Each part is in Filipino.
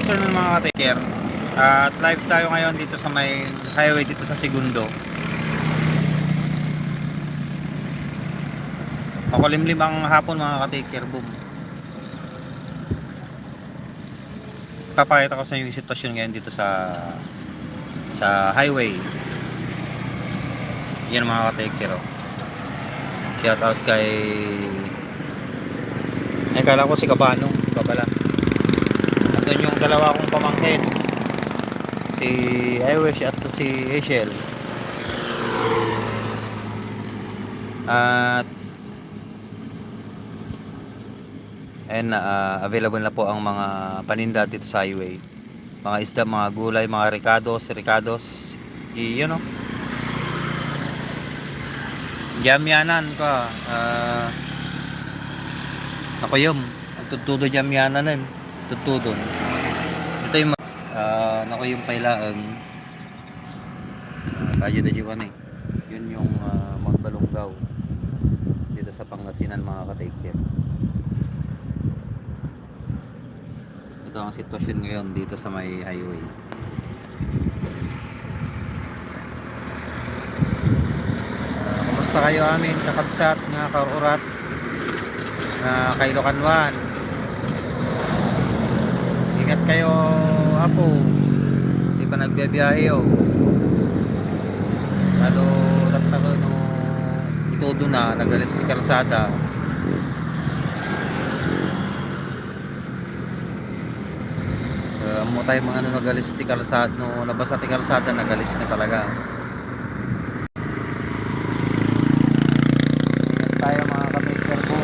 afternoon mga ka-taker. At live tayo ngayon dito sa may highway dito sa Segundo. Makulimlim ang hapon mga ka-taker. Boom. Papakita ko sa inyo yung sitwasyon ngayon dito sa sa highway. Yan mga ka-taker. Oh. Shout out kay ay, kala ko si Kabano, Kabala. Andun yung dalawa kong pamangkin. Si Iwish at si Rachel. At and uh, available na po ang mga paninda dito sa highway. Mga isda, mga gulay, mga ricados, ricados. You know. Yamyanan ko. Uh, ako yung tutudo yamyanan nun. Uh, nako yung pailaang uh, Radyo de Jiwan eh. Yun yung uh, Mount Balonggaw dito sa Pangasinan mga ka-take Ito ang sitwasyon ngayon dito sa may highway. Uh, kumusta kayo amin? Kakabsat nga kaurat na kay Locanwan ingat kayo apo pa nagbibiyahe oh. Lalo tataka no itodo na nagalis ti kalsada. Uh, mo tayo mga ano nagalis ti kalsada no nabasa ti kalsada nagalis na talaga ingat tayo mga kapitker po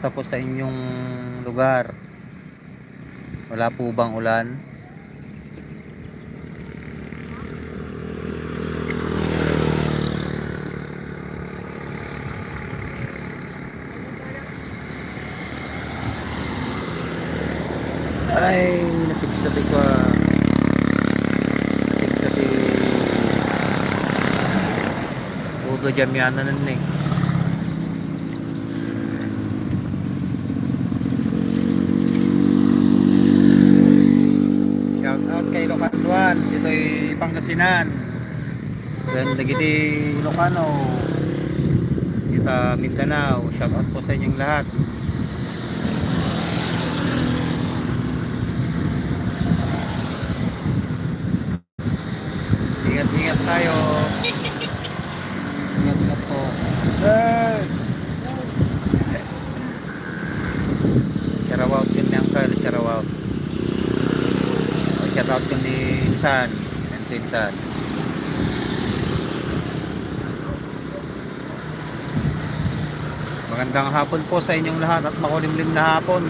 Kumusta po sa inyong lugar? Wala po bang ulan? Ay, napigsabi ko ah. Napigsabi. Udo jamyanan nun eh. Shout out kay Locanduan, dito'y Pangasinan. Then lagi di Ilocano. Dito Mindanao. Shout out po sa inyong lahat. Ingat-ingat tayo. Ingat-ingat po. Hey! Shoutout yun ni Uncle, shoutout. Oh, shoutout ko ni Insan. Insan. Magandang hapon po sa inyong lahat at makulimlim na hapon.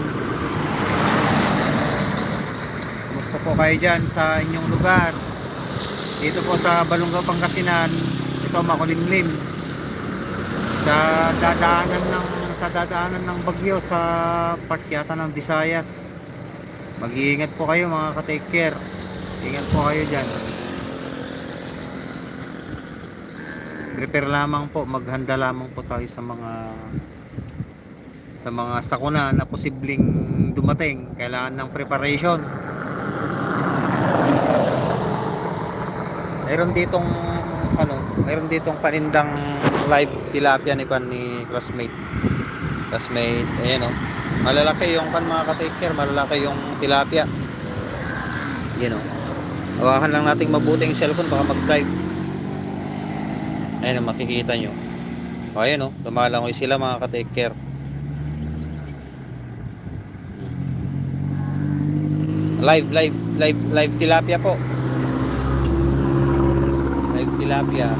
Kumusta po kayo dyan sa inyong lugar? Dito po sa Balungaw, Pangasinan, ito makulimlim. Sa dadaanan ng sa dadaanan ng bagyo sa part ng Visayas. Mag-iingat po kayo mga ka-take care. Ingat po kayo dyan. Prepare lamang po, maghanda lamang po tayo sa mga sa mga sakuna na posibleng dumating. Kailangan ng preparation. Mayroon ditong ano, mayroon ditong panindang live tilapia ni kan ni classmate. Classmate, ayan oh. Malalaki yung kan mga ka-take malalaki yung tilapia. Yan oh. Hawakan lang nating mabuti yung cellphone baka mag-drive. Ayan makikita nyo. O ayan oh, lumalangoy sila mga ka-take care. Live, live, live, live tilapia po. Live tilapia.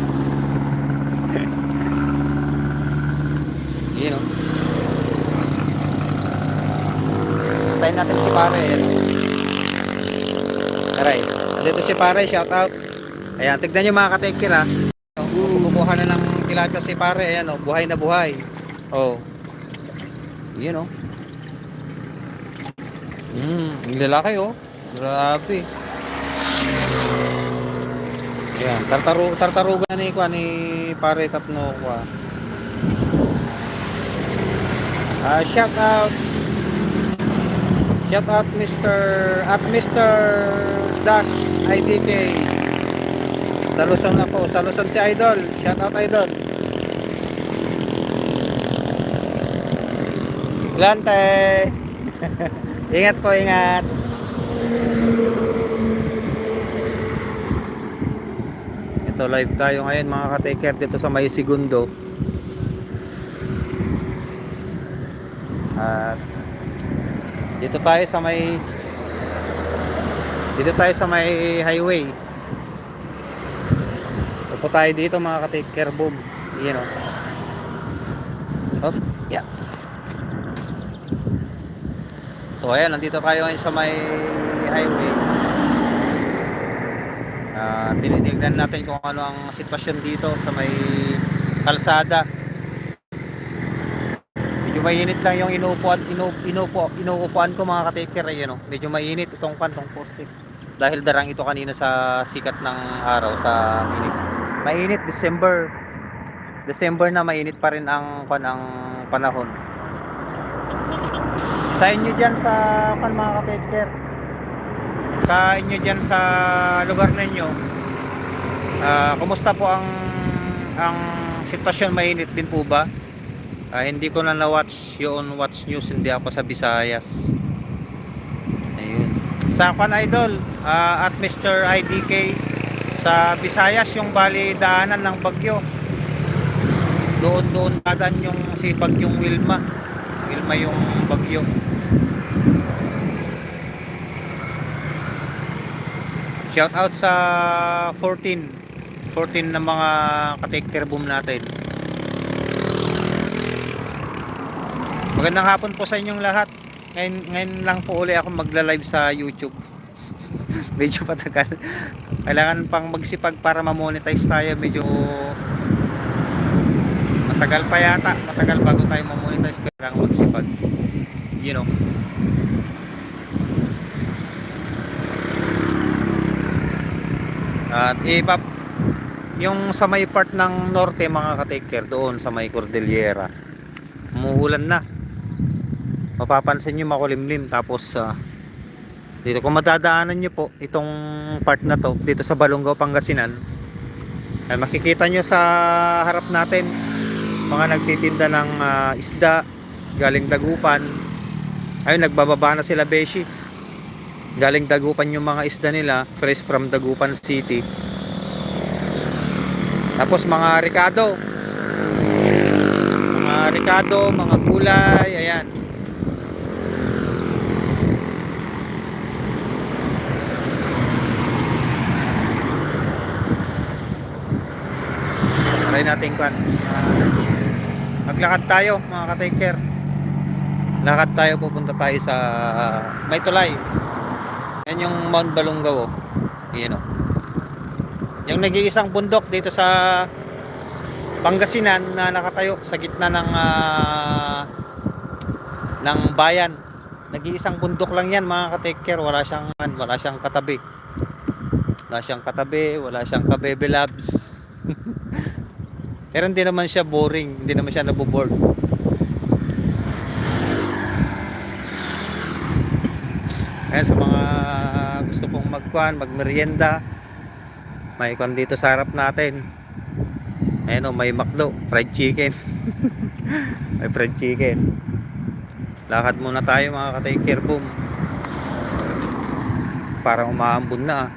Yun o. Tayo natin si pare. Ayan. Aray. Dito si pare, shout out. Ayan, tignan nyo mga katekir ha. Kumukuha na ng tilapia si pare. Ayan o, buhay na buhay. Oh. Yun o. Hmm, ang lalaki oh. Grabe. Yan, tartaru tartaruga ni kwa ni pare tapno kwa. Ah, shout out. Shout out Mr. at Mr. Dash IDK. Sa Luzon ako. Sa Luzon si Idol. Shout out Idol. Lante. ingat po, ingat. Ito live tayo ngayon mga ka-taker dito sa May Segundo. At dito tayo sa may dito tayo sa may highway. Upo tayo dito mga ka-taker boom. Yan o. Oh, yeah. So ayan, nandito tayo ngayon sa may highway. Ah, tinitignan natin kung ano ang sitwasyon dito sa may kalsada. Medyo mainit lang yung inuupuan, inuupo, inuupo, inuupuan ko mga ka-taker eh, no? Medyo mainit itong kan, itong. Dahil darang ito kanina sa sikat ng araw sa init. Mainit December. December na mainit pa rin ang kan ang panahon. Sa inyo diyan sa kan mga ka-taker. Sa inyo diyan sa lugar ninyo. Ah, kumusta po ang ang sitwasyon mainit din po ba? Ah, hindi ko na na-watch yung watch news, hindi ako sa Visayas. Ayun. Sa Kwan Idol, ah, at Mr. IDK sa Visayas yung bali daanan ng bagyo. Doon doon dadan yung si bagyong Wilma. Wilma yung bagyo. Shout out sa 14 14 na mga ka-taker boom natin. Magandang hapon po sa inyong lahat. Ngayon, ngayon lang po uli ako magla-live sa YouTube. Medyo patagal. Kailangan pang magsipag para ma-monetize tayo. Medyo matagal pa yata. Matagal bago tayo ma-monetize. Kailangan magsipag. You know. At iba yung sa may part ng norte mga ka-taker doon sa may Cordillera. Umuulan na mapapansin nyo makulimlim tapos ah, dito kung madadaanan nyo po itong part na to dito sa Balongaw Pangasinan ay makikita nyo sa harap natin mga nagtitinda ng ah, isda galing Dagupan. Ayun nagbababa na sila Beshi. Galing Dagupan yung mga isda nila fresh from Dagupan City. Tapos mga Ricardo mga Ricardo mga gulay ayan Try natin kan. maglakad tayo mga ka-taker. Lakad tayo pupunta tayo sa Tulay. Yan yung Mount Balungaw. Oh. Yan oh. Yung nag-iisang bundok dito sa Pangasinan na nakatayo sa gitna ng ah, ng bayan. Nag-iisang bundok lang yan mga ka-taker. Wala siyang wala siyang katabi. Wala siyang katabi, wala siyang kabebe labs. Pero hindi naman siya boring, hindi naman siya naboboard. Ayan sa mga gusto pong magkuhan, magmerienda. May kwan dito sa harap natin. Ayan o, may McDo, fried chicken. may fried chicken. Lakad muna tayo mga ka-taker boom. Parang umaambon na ah.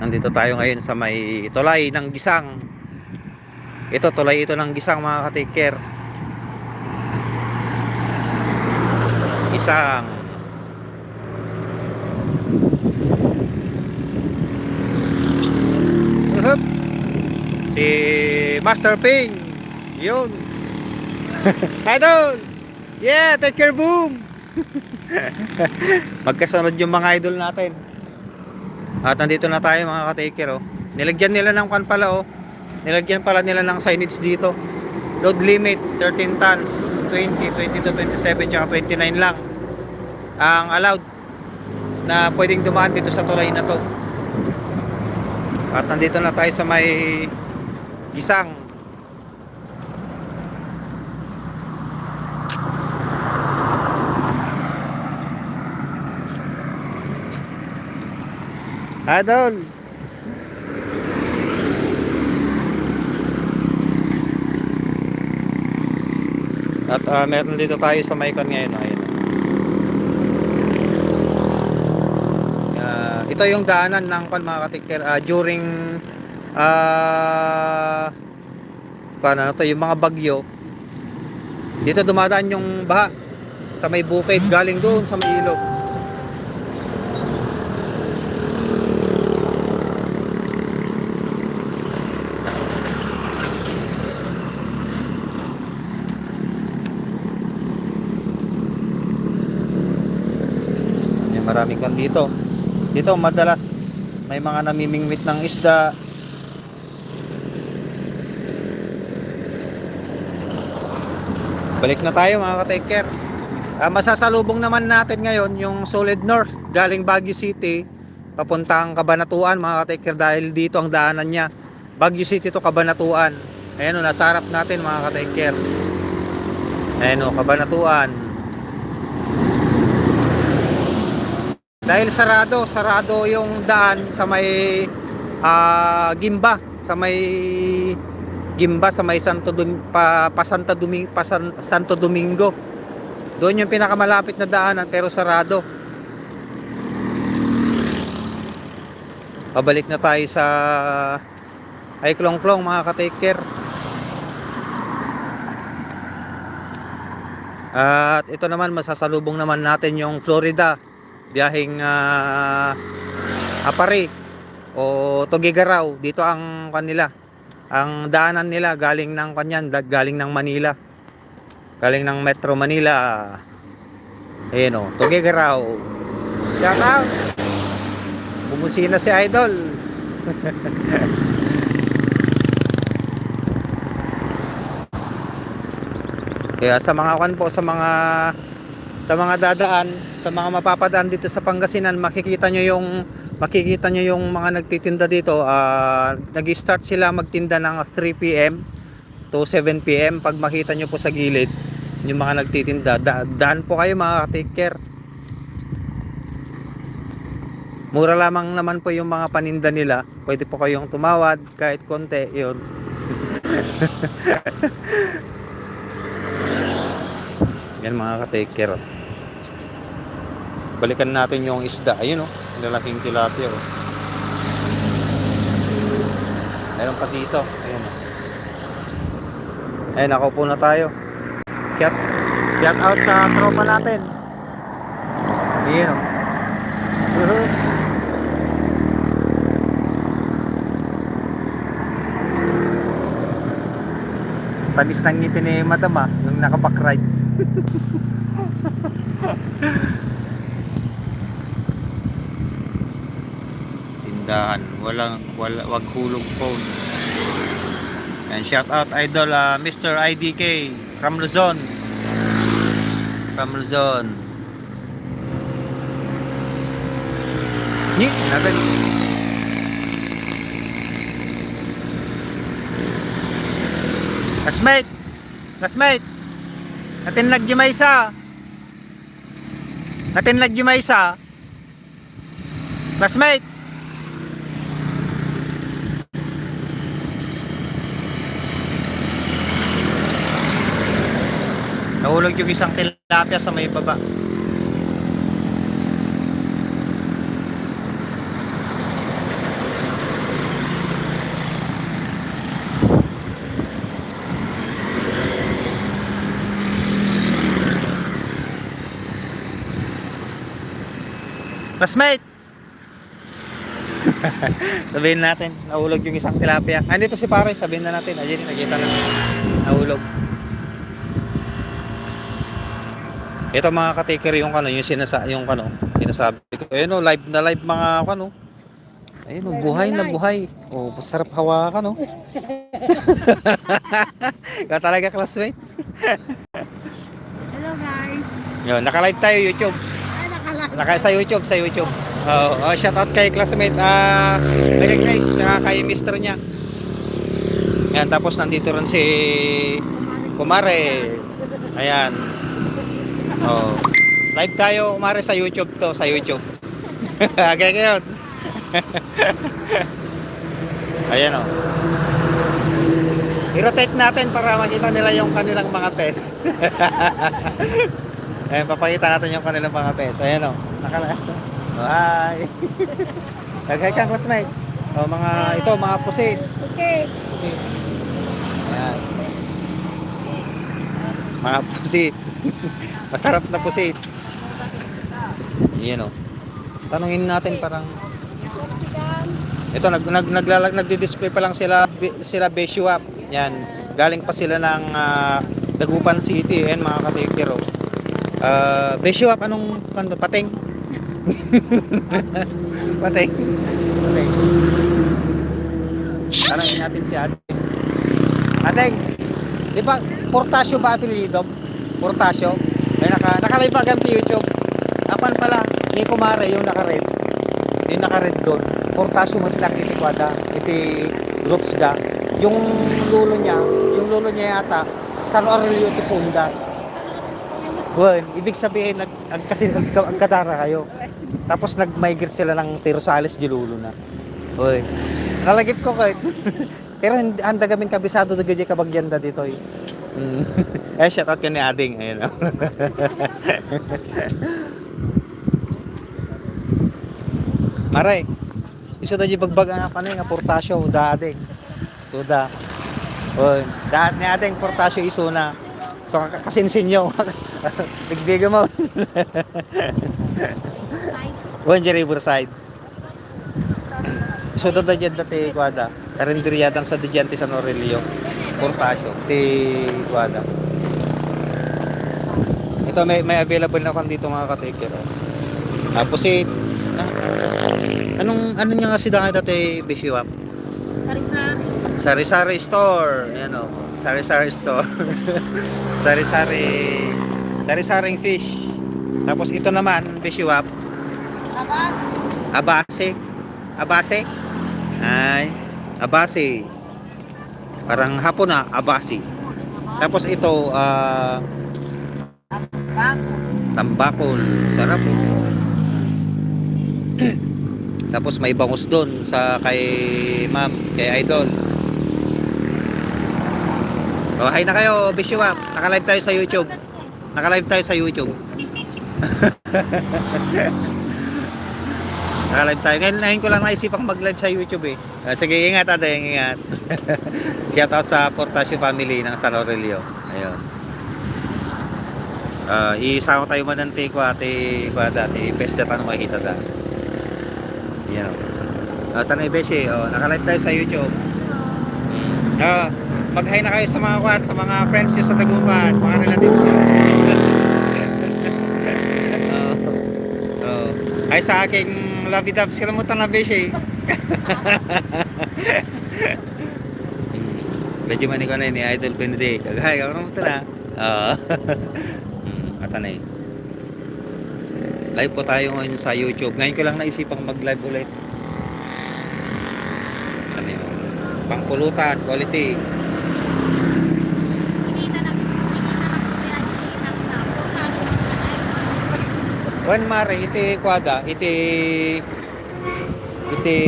Nandito tayo ngayon sa may tulay ng gisang. Ito, tulay ito ng gisang mga ka-taker. Gisang. Uhup. Si Master Ping. Yun. Idol. Yeah, take care boom. Magkasunod yung mga idol natin. At nandito na tayo mga ka-taker oh. Nilagyan nila ng kan pala oh. Nilagyan pala nila ng signage dito. Load limit 13 tons, 20, 20 to 27 tsaka 29 lang ang allowed na pwedeng dumaan dito sa tulay na to. At nandito na tayo sa may gisang Adol. Ah, meron dito tayo sa Maicon ngayon. Ayun. Ah, ito yung daanan ng pan mga katiker ah, during ah paano to yung mga bagyo. Dito dumadaan yung baha sa may bukid galing doon sa may ilog. Dito. Dito madalas may mga namimingwit ng isda. Balik na tayo mga ka-taker. Ah, masasalubong naman natin ngayon yung Solid North galing Baguio City papuntang Kabanatuan mga ka-taker dahil dito ang daanan niya. Baguio City to Kabanatuan. Ayan o, nasa harap natin mga ka-taker. Ayan o, Kabanatuan. Dahil sarado, sarado yung daan sa may ah, Gimba, sa may Gimba sa may Santo Dom, pa, pa Santa Domingo, pa San- Santo Domingo. Doon yung pinakamalapit na daanan pero sarado. Pabalik na tayo sa ay klong-klong mga ka-taker. At ito naman masasalubong naman natin yung Florida biyaheng ah, Apari o Tugigaraw. Dito ang kanila ang daanan nila galing ng kanyan galing ng Manila. Galing ng Metro Manila. Ayun o Tugigaraw. Shout out! Bumusina si Idol. Kaya sa mga kan po sa mga sa mga dadaan, sa mga mapapadaan dito sa Pangasinan, makikita nyo yung makikita nyo yung mga nagtitinda dito. ah nag-start sila magtinda ng 3 PM to 7 PM. Pag makita nyo po sa gilid, yung mga nagtitinda, da- daan po kayo mga take care. Mura lamang naman po yung mga paninda nila. Pwede po kayong tumawad kahit konti, yun. Yan mga ka-take care. Balikan natin yung isda. Ayun oh, lalaking tilapia oh. Meron pa dito. Ayun oh. Ayun, nakaupo na tayo. Shout, shout out sa tropa natin. Ayun oh. Woohoo. Tamis ng ngipin ni Madam ah, yung nakaback-ride. tindahan. Walang wala wag hulog phone. And shout out idol ah, Mr. IDK from Luzon. From Luzon. Ni natin Classmate! Classmate! Natin nagjumay sa Natin nagjumay sa Classmate Nahulog yung isang tilapia sa may baba. Classmate! sabihin natin, nahulog yung isang tilapia. Andito si pare, sabihin na natin. Ayun, nakita na. Nahulog. Ito mga ka-taker yung ano, yung sinasa yung ano, sinasabi ko. Ayun oh, live na live mga ano. Ayun oh, buhay na buhay. Oh, masarap hawakan oh. Ikaw talaga classmate. Hello guys. Yun, naka-live tayo YouTube. Ay, nakala. Naka sa YouTube, sa YouTube. Oh, oh shout out kay classmate ah Merry Grace, tsaka kay mister niya. Ayan, tapos nandito rin si Kumare. Ayan. Oh. Live tayo, Kumare, sa YouTube to, sa YouTube. okay, ngayon. Ayan o. I-rotate natin para makita nila yung kanilang mga pes. Ayan, papakita natin yung kanilang mga pes. Ayan o. Nakala. Oh, hi. Nag-hi kang classmate. O, mga, ito, mga pusit. Okay. Ayan. Mga pusit. Masarap na pusit. Ayan o. Tanungin natin parang ito nag nag naglalag nagdi-display pa lang sila sila Beshuap. Yan. Galing pa sila ng ah, Dagupan City and mga katikiro. Uh, Beshuap anong kanto pating? pating. Pating. Tanungin natin si Ate. Ateng, di ba Portasio ba apelyido? Portasio? Naka naka-live pa gamit YouTube. Apan pala ni Kumare yung naka-red. Yung naka-red doon. Portasio mo lang iti kwada. Iti roots da. Yung lulo niya, yung lulo niya yata San Aurelio ti Punda. Well, ibig sabihin nag, ag, kasi ag, agkadara kayo. Tapos nag-migrate sila ng Tirosales di lulo na. Uy. Nalagip ko kahit. Pero hindi anda gamin kabisado da gadya kabagyan da dito eh. Mm. eh, shout out ka ni Ading. Ayun. oh. Maray. Da di bagbag nga pa nga portasyo da Ading. Tuda. Oy, dahat ni Ading portasyo iso na. So kasinsin nyo. Digdiga mo. One Riverside. So da da dyan dati kwada. Karinderyadan sa Didyante San Aurelio. Portasyo. Ti kwada. Ito may may available na kan dito mga ka-taker. oh. Tapos eh ah, anong ano niya kasi dati dati Bishiwap? Karisa. Sari-sari store. Ayan o. Sari-sari store. Sari-sari. Sari-saring fish. Tapos ito naman, Bishiwap. Abas. Abase. Abase? Ay. Abase. Parang hapon na, abase. Tapos ito, Bago. tambakol. Sarap. Tapos may bangus doon sa kay ma'am, kay idol. Oh, hi na kayo, Bishiwap. Naka-live tayo sa YouTube. Naka-live tayo sa YouTube. Naka-live tayo. Ngayon, ngayon ko lang naisipang mag-live sa YouTube eh. Ah, sige, ingat ate, ingat. Shout out sa Portasio family ng San Aurelio. Ayun. Ah, isama tayo man ng take ko ate ko dati pesta tanong makikita da. Yan. Oh. Ah, tanay beshi, oh, naka-live tayo sa YouTube. Ah, mag-hi na kayo sa mga kwat, sa mga friends niyo sa Tagupan, mga relatives niyo. oh. oh. Hi sa aking lovey dubs, kalamutan na beshi. Medyo man ko na ni Idol Benedict. Hi, kalamutan na. Oo. Mm, Atanay. Live po tayo ngayon sa YouTube. Ngayon ko lang naisipang mag-live ulit. Ano yun? Pangpulutan, quality. Pinita na. Pinita na. Kaya pinita na. Portalo na na. Wan mare, iti kwada, iti iti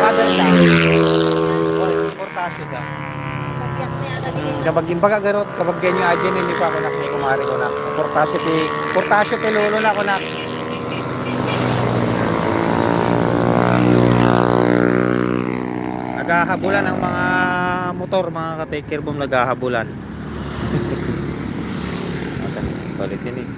kwada da. Wan, portasyo da. Bagyak na yata din. Kapag yung baga garot, kapag ganyan adyan hindi pa ako nak ni kumari ko nak. Portasyo ti, portasyo ti lolo na ako nak. Naghahabulan ang mga motor, mga ka-take boom naghahabulan. Balik yun eh.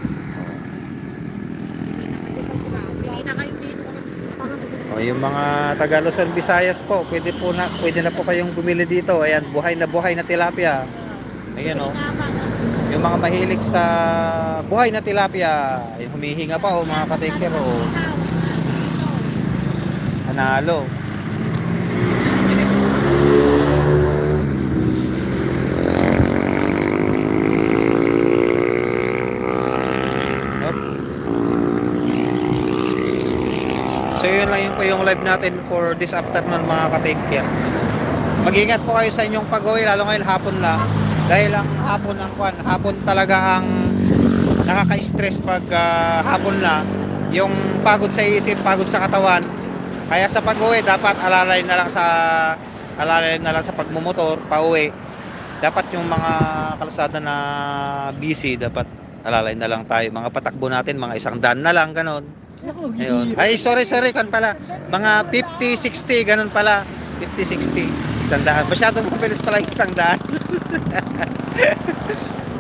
O yung mga taga Luzon, Visayas po, pwede po na pwede na po kayong bumili dito. Ayan, buhay na buhay na tilapia. Ayan oh. Yung mga mahilig sa buhay na tilapia, humihinga pa oh mga katikero. Oh. Panalo. So yun lang yun po yung live natin for this afternoon mga ka-take Mag-ingat po kayo sa inyong pag-uwi lalo ngayon hapon lang. Dahil ang hapon ang kwan, hapon talaga ang nakaka-stress pag ah, hapon na, yung pagod sa isip, pagod sa katawan. Kaya sa pag-uwi, dapat alalay na lang sa alalay na lang sa pagmumotor, pauwi. Dapat yung mga kalsada na busy, dapat alalay na lang tayo. Mga patakbo natin, mga isang daan na lang, ganon. Ayun. Ay, sorry, sorry, kan pala. Mga 50, 60, ganun pala. 50, 60. Isang daan. Masyadong mabilis pala yung isang daan.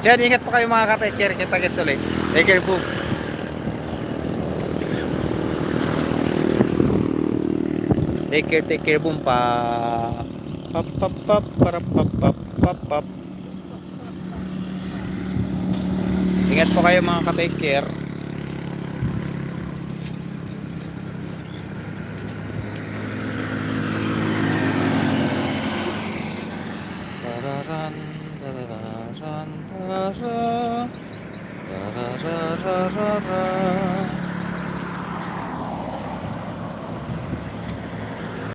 Diyan, ingat po kayo mga ka-take Kita-kits ulit. Take care po. Take care, take care boom pa. Pap pap pap para pap pap pap pap. Ingat po kayo mga ka-take care.